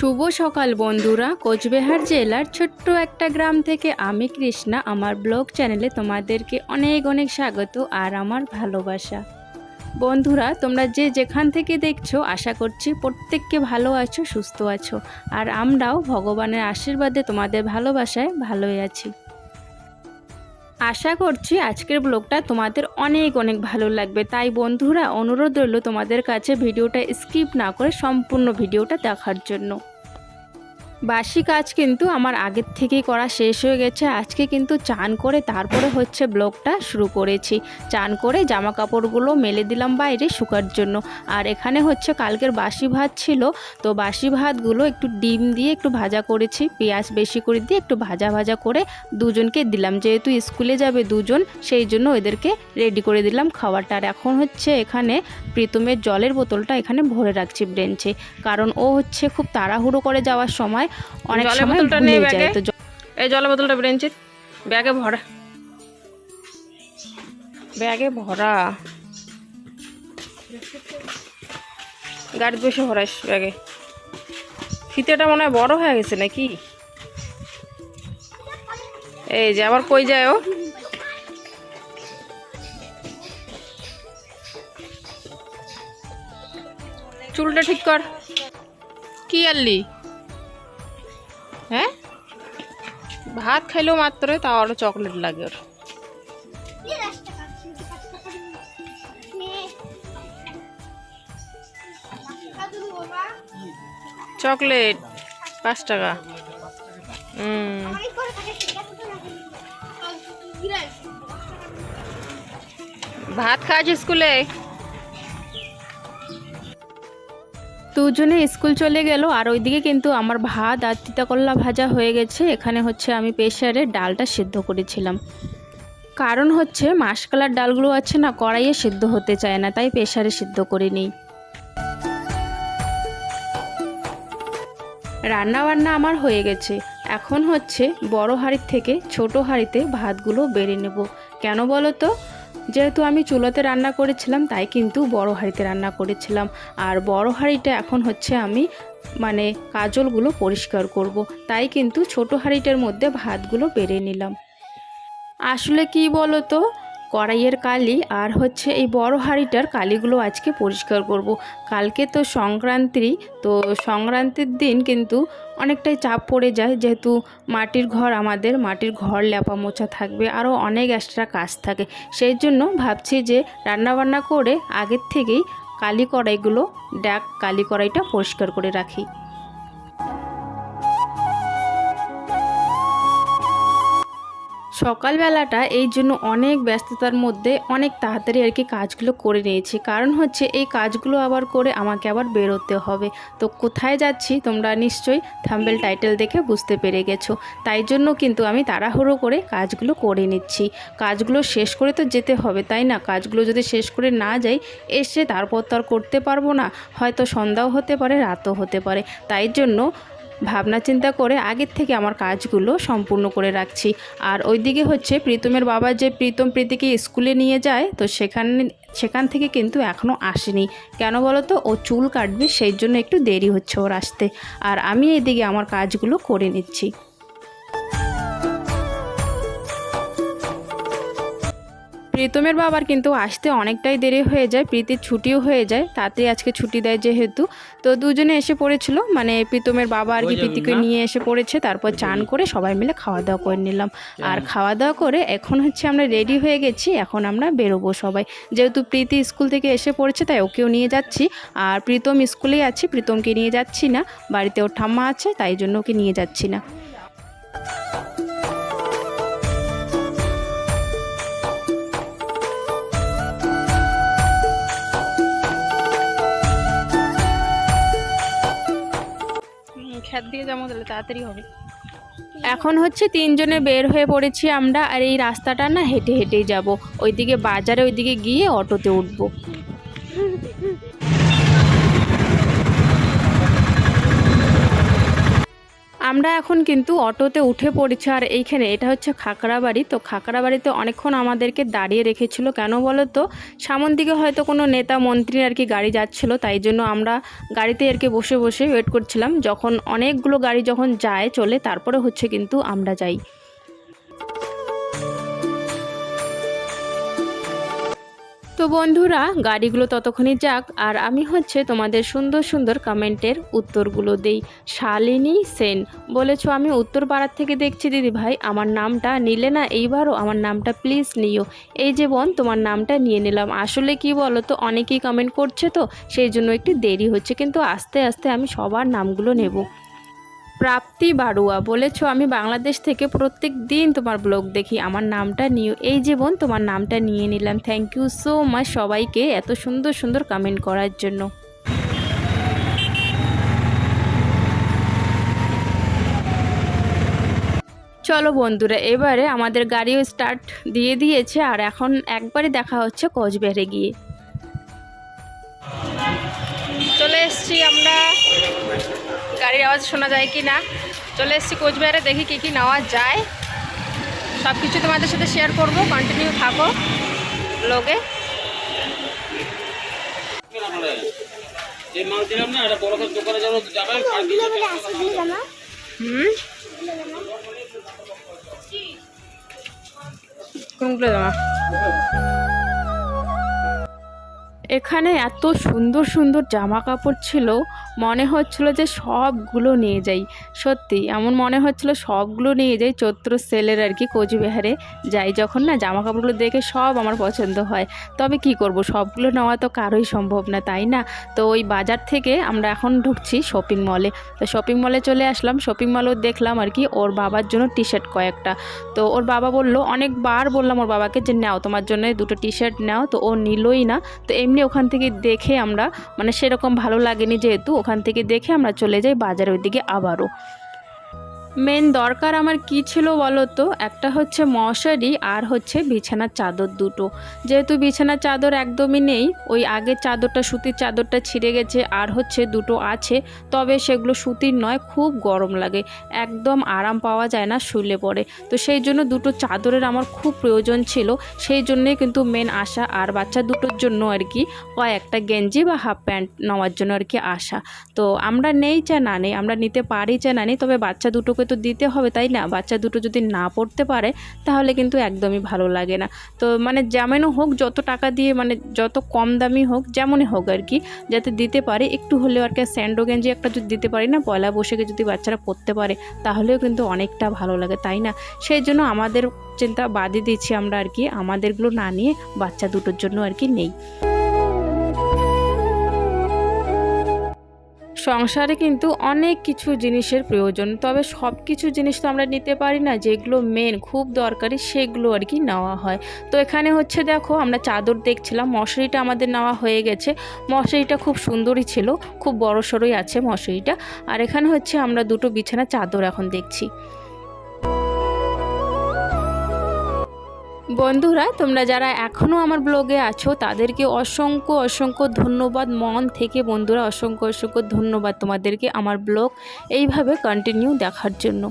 শুভ সকাল বন্ধুরা। কোচবিহার জেলার ছোট্ট একটা গ্রাম থেকে আমি কৃষ্ণা। আমার ব্লগ চ্যানেলে তোমাদেরকে অনেক অনেক স্বাগত আর আমার ভালোবাসা। বন্ধুরা, তোমরা যে যেখান থেকে দেখছ, আশা করছি প্রত্যেককে ভালো আছো, সুস্থ আছো। আর আমরাও ভগবানের আশীর্বাদে তোমাদের ভালোবাসায় ভালোই আছি। আশা করছি আজকের ব্লগটা তোমাদের অনেক অনেক ভালো লাগবে। তাই বন্ধুরা, অনুরোধ রইল তোমাদের কাছে ভিডিওটা স্কিপ না করে সম্পূর্ণ ভিডিওটা দেখার জন্য। বাসি কাজ কিন্তু আমার আগের থেকেই করা শেষ হয়ে গেছে। আজকে কিন্তু চান করে তারপরে হচ্ছে ব্লগটা শুরু করেছি। চান করে জামা কাপড়গুলো মেলে দিলাম বাইরে শুকার জন্য। আর এখানে হচ্ছে কালকের বাসি ভাত ছিল, তো বাসি ভাতগুলো একটু ডিম দিয়ে একটু ভাজা করেছি, পেঁয়াজ বেশি করে দিয়ে একটু ভাজা ভাজা করে দুজনকে দিলাম। যেহেতু স্কুলে যাবে দুজন, সেই জন্য ওদেরকে রেডি করে দিলাম খাবারটা আর এখন হচ্ছে এখানে প্রীতমের জলের বোতলটা এখানে ভরে রাখছি ব্রেঞ্চে কারণ ও হচ্ছে খুব তাড়াহুড়ো করে যাওয়ার সময় অনেক জলের সময় বোতলটা ভুলে যায় ব্যাগে। তো এই জলের বোতলটা ব্রেঞ্চের ব্যাগে ভরা। ব্যাগে ভরা। গাড়িতে বসে ভরাস ব্যাগে। ফিতেটা মনে হয় বড় হয়ে গেছে নাকি? এই যে আবার কই যায় ও? চুলটা ঠিক কর। কি আনলি? হ্যাঁ? ভাত খাইলেও মাত্র তাও আরও চকলেট লাগে ওর। চকলেট পাঁচ টাকা। হুম। ভাত খাস স্কুলে? দুজনে স্কুল চলে গেল, আর ওইদিকে কিন্তু আমার ভাত আর তিতাকল্লা ভাজা হয়ে গেছে। এখানে হচ্ছে আমি প্রেশারে ডালটা সিদ্ধ করেছিলাম। কারণ হচ্ছে মাসকালার ডালগুলো আছে না, কড়াইয়ে সিদ্ধ হতে চায় না, তাই প্রেশারে সিদ্ধ করে নিই। রান্না বান্না আমার হয়ে গেছে। এখন হচ্ছে বড় হাঁড়ির থেকে ছোট হাঁড়িতে ভাতগুলো বেড়ে নেব। কেন বলো তো? যেহেতু আমি চুলোতে রান্না করেছিলাম, তাই কিন্তু বড় হাঁড়িতে রান্না করেছিলাম আর বড় হাঁড়িটা এখন হচ্ছে আমি মানে কাজলগুলো পরিষ্কার করব। তাই কিন্তু ছোট হাঁড়িটার মধ্যে ভাতগুলো বেড়ে নিলাম আসলে কি বলো তো কড়াইয়ের কালি আর হচ্ছে এই বড় হাঁড়িটার কালিগুলো আজকে পরিষ্কার করব। কালকে তো সংক্রান্তি, তো সংক্রান্তির দিন কিন্তু অনেকটাই চাপ পড়ে যায়। যেহেতু মাটির ঘর আমাদের, মাটির ঘর লেপা মোছা থাকবে, আরও অনেক এক্সট্রা কাজ থাকে। সেই জন্য ভাবছি যে রান্নাবান্না করে আগের থেকেই কালি কড়াইগুলো, ডাক কালি কড়াইটা পরিষ্কার করে রাখি। সকালবেলাটা এই জন্য অনেক ব্যস্ততার মধ্যে অনেক তাড়াতাড়ি আর কি কাজগুলো করে নিয়েছি। কারণ হচ্ছে এই কাজগুলো আবার করে আমাকে আবার বেরোতে হবে। তো কোথায় যাচ্ছি তোমরা নিশ্চয়ই থাম্বেল টাইটেল দেখে বুঝতে পেরে গেছো। তাই জন্য কিন্তু আমি তাড়াহুড়ো করে কাজগুলো করে নিচ্ছি। কাজগুলো শেষ করে তো যেতে হবে, তাই না? কাজগুলো যদি শেষ করে না যাই, এসে তারপর তো আর করতে পারব না। হয়তো সন্ধ্যাও হতে পারে, রাতও হতে পারে। তাই জন্য ভাবনা চিন্তা করে আগের থেকে আমার কাজগুলো সম্পূর্ণ করে রাখছি। আর ওইদিকে হচ্ছে প্রীতমের বাবা যে প্রীতম প্রীতিকে স্কুলে নিয়ে যায়, তো সেখানে, সেখান থেকে কিন্তু এখনও আসেনি। কেন বলো তো ও চুল কাটবে, সেই জন্য একটু দেরি হচ্ছে ওর আসতে। আর আমি এদিকে আমার কাজগুলো করে নিচ্ছি। প্রীতমের বাবার কিন্তু আসতে অনেকটাই দেরি হয়ে যায় প্রীতির ছুটিও হয়ে যায় তাতে আজকে ছুটি দেয় যেহেতু। তো দুজনে এসে পড়েছিল মানে প্রীতমের বাবা আর কি প্রীতিকে নিয়ে এসে পড়েছে তারপর চান করে সবাই মিলে খাওয়া দাওয়া করে নিলাম। আর খাওয়া দাওয়া করে এখন হচ্ছে আমরা রেডি হয়ে গেছি এখন আমরা বেরোবো সবাই। যেহেতু প্রীতি স্কুল থেকে এসে পড়েছে তাই ওকেও নিয়ে যাচ্ছি। আর প্রীতম স্কুলেই আছে প্রীতমকে নিয়ে যাচ্ছি না বাড়িতে ওর ঠাম্মা আছে তাই জন্য ওকে নিয়ে যাচ্ছি না। খ্যাত দিয়ে যাব, তাহলে তাড়াতাড়ি হবে। এখন হচ্ছে তিনজনে বের হয়ে পড়েছি আমরা, আর এই রাস্তাটা না হেঁটে হেঁটেই যাব। ওইদিকে বাজারে, ওইদিকে গিয়ে অটোতে উঠবো। আমরা এখন কিন্তু অটোতে উঠে পড়েছি, আর এইখানে এটা হচ্ছে খাকড়াবাড়ি। তো খাকড়াবাড়িতে অনেকক্ষণ আমাদেরকে দাঁড়িয়ে রেখেছিল। কেন বলো তো? সামন দিকে হয়তো কোনো নেতা, মন্ত্রী আর কি গাড়ি যাচ্ছিল, তাই জন্য আমরা গাড়িতে আর কি বসে বসে ওয়েট করছিলাম। যখন অনেকগুলো গাড়ি যখন যায়, চলে, তারপরে হচ্ছে কিন্তু আমরা যাই। তো বন্ধুরা, গাড়িগুলো ততক্ষণই যাক, আর আমি হচ্ছে তোমাদের সুন্দর সুন্দর কমেন্টের উত্তরগুলো দেই। শালিনী সেন, বলেছ আমি উত্তর পাড়ার থেকে দেখছি দিদি ভাই, আমার নামটা নিলে না এইবারও আমার নামটা প্লিজ নিও। এই যে বোন, তোমার নামটা নিয়ে নিলাম। আসলে কি বলো তো অনেকেই কমেন্ট করছে তো, সেই জন্য একটু দেরি হচ্ছে, কিন্তু আস্তে আস্তে আমি সবার নামগুলো নেব। প্রাপ্তি বাড়ুয়া। বলেছ, আমি বাংলাদেশ থেকে প্রত্যেক দিন তোমার ব্লগ দেখি। আমার নামটা নিও এই জীবন তোমার নামটা নিয়ে নিলাম। থ্যাংক ইউ সো মাচ সবাইকে এত সুন্দর সুন্দর কমেন্ট করার জন্য। চলো বন্ধুরা, এবারে আমাদের গাড়িও স্টার্ট দিয়ে দিয়েছে, আর এখন একবারে দেখা হচ্ছে কোচবিহারে গিয়ে। চলে এসছি আমরা। গাড়ির আওয়াজ শোনা যায় কি না? চলে এসছি কোচবিহারে দেখি কি কি নেওয়া যায়। সব কিছু তোমাদের সাথে শেয়ার করব কন্টিনিউ থাকো লোকে যে মাল দিলাম না এটা বড় করে দোকানে যাব যাবেন আর কিছু হুম? কোনগুলো জামা এখানে এত সুন্দর সুন্দর জামা কাপড় ছিল মনে হচ্ছিল যে সবগুলো নিয়ে যাই। সত্যি, এমন মনে হচ্ছিল সবগুলো নিয়ে যাই, চৈত্র সেলের আর কি কোচবিহারে যাই যখন না জামা কাপড়গুলো দেখে সব আমার পছন্দ হয়। তবে কি করব, সবগুলো নেওয়া তো কারোই সম্ভব না, তাই না? তো ওই বাজার থেকে আমরা এখন ঢুকছি শপিং মলে তো শপিং মলে চলে আসলাম শপিং মলেও দেখলাম আর কি ওর বাবার জন্য টি শার্ট কয়েকটা। তো ওর বাবা বলল, অনেকবার বললাম ওর বাবাকে যে, নাও, তোমার জন্য দুটো টি শার্ট নাও। তো ও নিলই না। তো এমনি ওখান থেকে দেখে আমরা মানে সেরকম ভালো লাগেনি যেহেতু থেকে দেখে আমরা চলে যাই বাজারের ওইদিকে আবারও। মেন দরকার আমার কি ছিল বলো তো একটা হচ্ছে মশারি আর হচ্ছে বিছানার চাদর দুটো। যেহেতু বিছানার চাদর একদমই নেই, ওই আগের চাদরটা, সুতির চাদরটা ছিঁড়ে গেছে আর হচ্ছে দুটো আছে, তবে সেগুলো সুতির নয়, খুব গরম লাগে। একদম আরাম পাওয়া যায় না শুলে পড়ে। তো সেই জন্য দুটো চাদরের আমার খুব প্রয়োজন ছিল। সেই জন্যে কিন্তু মেন আসা আর বাচ্চা দুটোর জন্য আর কি, কয়েকটা গেঞ্জি বা হাফ প্যান্ট নেওয়ার জন্য আর কি আসা তো আমরা নেই চা না নেই, আমরা নিতে পারি চা না নেই, তবে বাচ্চা দুটোকে তো দিতে হবে, তাই না? বাচ্চা দুটো যদি না পড়তে পারে, তাহলে কিন্তু একদমই ভালো লাগে না। তো মানে যেমনও হোক, যত টাকা দিয়ে মানে যত কম দামি হোক, যেমনই হোক আর কি, যাতে দিতে পারে, একটু হলেও আর কি স্যান্ডো গেঞ্জি একটা যদি দিতে পারি না, পয়লা বসেকে যদি বাচ্চারা পড়তে পারে, তাহলেও কিন্তু অনেকটা ভালো লাগে, তাই না? সেই জন্য আমাদের চিন্তা বাদই দিচ্ছি আমরা আর কি, আমাদেরগুলো না নিয়ে বাচ্চা দুটোর জন্য আর কি নেই। সংসারে কিন্তু অনেক কিছু জিনিসের প্রয়োজন, তবে সব কিছু জিনিস তো আমরা নিতে পারি না, যেগুলো মেন খুব দরকারি সেগুলো আর কি নেওয়া হয়। তো এখানে হচ্ছে দেখো, আমরা চাদর দেখছিলাম, মশারিটা আমাদের নেওয়া হয়ে গেছে। মশারিটা খুব সুন্দরই ছিল, খুব বড় সড়োই আছে মশারিটা। আর এখানে হচ্ছে আমরা দুটো বিছানা চাদর এখন দেখছি। বন্ধুরা, তোমরা যারা এখনও আমার ব্লগে আছো, তাদেরকে অসংখ্য অসংখ্য ধন্যবাদ। মন থেকে বন্ধুরা, অসংখ্য অসংখ্য ধন্যবাদ তোমাদেরকে আমার ব্লগ এইভাবে কন্টিনিউ দেখার জন্য।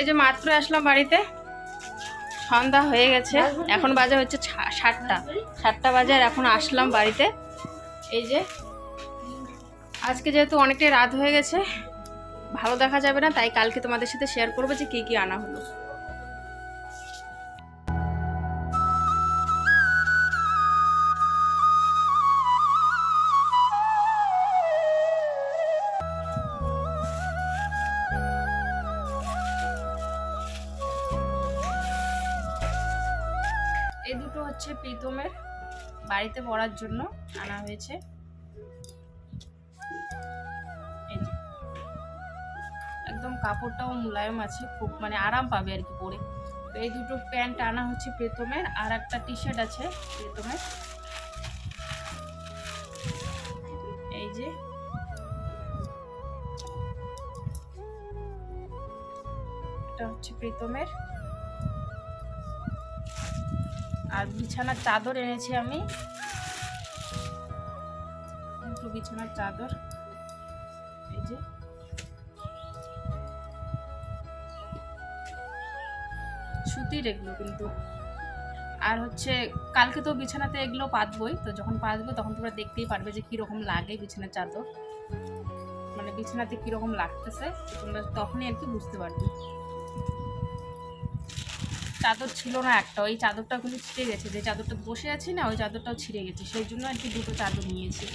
এই যে মাত্র আসলাম বাড়িতে। সন্ধ্যা হয়ে গেছে। এখন বাজে হচ্ছে সাতটা। সাতটা বাজার এখন আসলাম বাড়িতে। এই যে, আজকে যেহেতু অনেকটাই রাত হয়ে গেছে ভালো দেখা যাবে না, তাই কালকে তোমাদের সাথে শেয়ার করব যে কী কী আনা হলো। এই দুটো হচ্ছে প্রীতমের বাড়িতে পড়ার জন্য আনা হয়েছে। একদম কাপড়টাও মোলায়েম আছে, খুব মানে আরাম পাবে আর কি পরে। তো এই দুটো প্যান্ট আনা হচ্ছে প্রীতমের আর একটা টি শার্ট আছে প্রীতমের এই যে। এটা হচ্ছে প্রীতমের আর বিছানার চাদর এনেছি আমি। বিছানার চাদর। সুতির এগুলো কিন্তু আর হচ্ছে কালকে তো বিছানাতে এগুলো পাতবই, তো যখন পাতবো তখন তোমরা দেখতেই পারবে যে কীরকম লাগে বিছানার চাদর। মানে বিছানাতে কীরকম লাগতেছে, তোমরা তখনই আর কি বুঝতে পারবে। চাদর ছিল না একটা, ওই চাদরটা কিন্তু ছিঁড়ে গেছে, যে চাদরটা বসে আছি না, ওই চাদরটাও ছিঁড়ে গেছে, সেই জন্য আর কি দুটো চাদর নিয়েছি।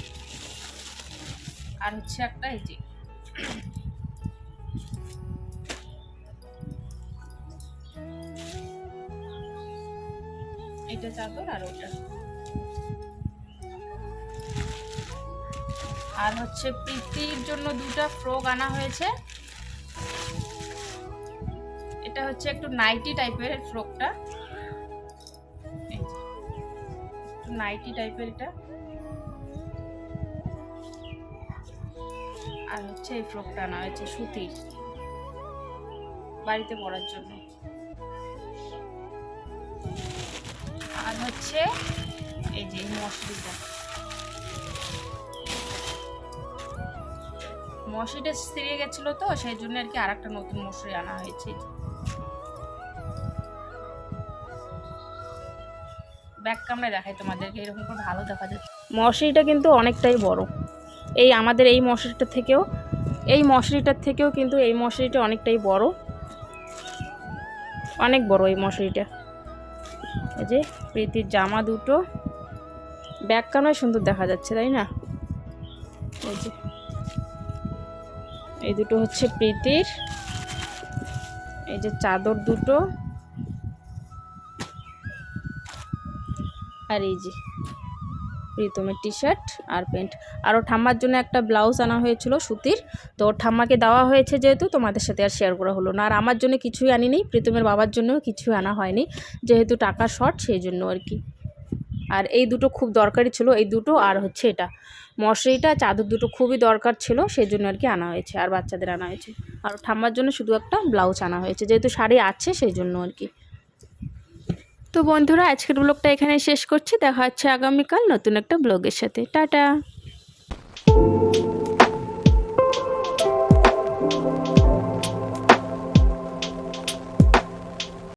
আর হচ্ছে একটা এই যে এটা চাদর আর ওটা। আর হচ্ছে প্রীতির জন্য দুটা ফ্রক আনা হয়েছে। এটা হচ্ছে একটু নাইটি টাইপের ফ্রকটা। নাইটি টাইপের এটা। আর হচ্ছে এই ফ্রকটা আনা হয়েছে সুতির। বাড়িতে পরার জন্য। হচ্ছে এই যে এই মশলিটা মশলিটা ছিঁড়ে গেছিল তো, সেই জন্য আর কি আর একটা নতুন মশলি আনা হয়েছে। ব্যাক ক্যামেরা দেখাই তোমাদেরকে, এরকম করে ভালো দেখা যাচ্ছে মশারিটা কিন্তু অনেকটাই বড়। এই আমাদের এই মশারিটা থেকেও, এই মশারিটার থেকেও কিন্তু এই মশারিটা অনেকটাই বড়। অনেক বড় এই মশারিটা এই যে প্রীতির জামা দুটো। ব্যাগ ক্যামেরায় সুন্দর দেখা যাচ্ছে, তাই না? এই যে। এই দুটো হচ্ছে প্রীতির। এই যে চাদর দুটো। আর এই যে। প্রীতমের টি শার্ট আর প্যান্ট। আর ওর ঠাম্মার জন্য একটা ব্লাউজ আনা হয়েছিল সুতির। তো ঠাম্মাকে দেওয়া হয়েছে যেহেতু, তোমাদের সাথে আর শেয়ার করা হলো না। আর আমার জন্য কিছুই আনিনি, প্রীতমের বাবার জন্যও কিছুই আনা হয়নি, যেহেতু টাকা শর্ট সেই জন্য আর কি। আর এই দুটো খুব দরকারি ছিল, এই দুটো আর হচ্ছে এটা। মশারিটা, চাদর দুটো খুবই দরকার ছিল, সেই জন্য আর কি আনা হয়েছে, আর বাচ্চাদের আনা হয়েছে। আর ঠাম্মার জন্য শুধু একটা ব্লাউজ আনা হয়েছে, যেহেতু শাড়ি আছে সেই জন্য আর কি। তো বন্ধুরা, আজকের ব্লগটা এখানে শেষ করছি। দেখা হচ্ছে আগামীকাল নতুন একটা ব্লগের সাথে। টাটা!